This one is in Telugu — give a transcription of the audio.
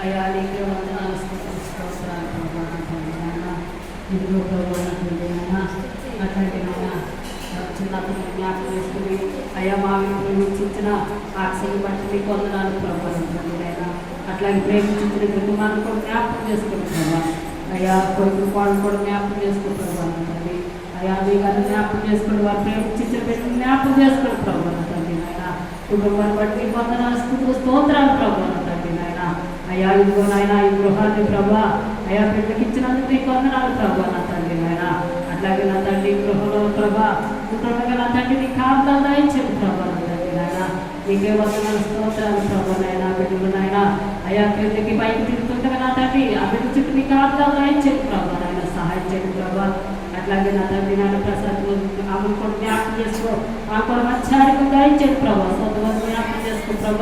అయా నీకే వందనాలు స్తోత్రాలు ప్రభావం ఇదిగో ప్రభావం అట్లాంటి నాయన చిన్నప్పుడు జ్ఞాపకం చేసుకుని అయ్యా మా విమోచించిన ఆశయం బట్టి మీకు వందనాలు ప్రభావం నాయన అట్లాగే ప్రేమించిన కుటుంబాన్ని కూడా జ్ఞాపకం చేసుకుంటున్నావా అయ్యా కొడుకు వాళ్ళని కూడా జ్ఞాపకం చేసుకుంటున్నాను తండ్రి అయ్యా మీ గారిని జ్ఞాపకం చేసుకుని వారు ప్రేమించిన బిడ్డను జ్ఞాపకం చేసుకుని ప్రభావం తండ్రి నాయన కుటుంబాన్ని బట్టి వందనాలు స్తోత్రాలు ప్రభావం అయ్యా ఇదిగో నాయన ఈ గృహాన్ని ప్రభా అయ్యా బిడ్డకి ఇచ్చినందుకు నీకు వందనాలు ప్రభా నా తండ్రి నాయన అట్లాగే నా తండ్రి గృహంలో ప్రభా కుటుంబంగా నా తండ్రి నీ కాపుదలు దాయించాను ప్రభా నా తండ్రి నాయన నీకే వందనాలు స్తోత్రాలు ప్రభా నాయన బిడ్డలు నాయన అయ్యా కిందకి పైకి తిరుగుతుంటే నా తండ్రి ఆ బిడ్డ చుట్టూ నీ కాపుదలు దాయించాను ప్రభా నాయన సహాయం చేయండి ప్రభా అట్లాగే నా తండ్రి నాయన ప్రసాద్ ఆమె కూడా జ్ఞాపకం చేసుకో ఆమె కూడా మంచి ఆరోగ్యం దాయించాను ప్రభా సొంత జ్ఞాపకం చేసుకో ప్రభా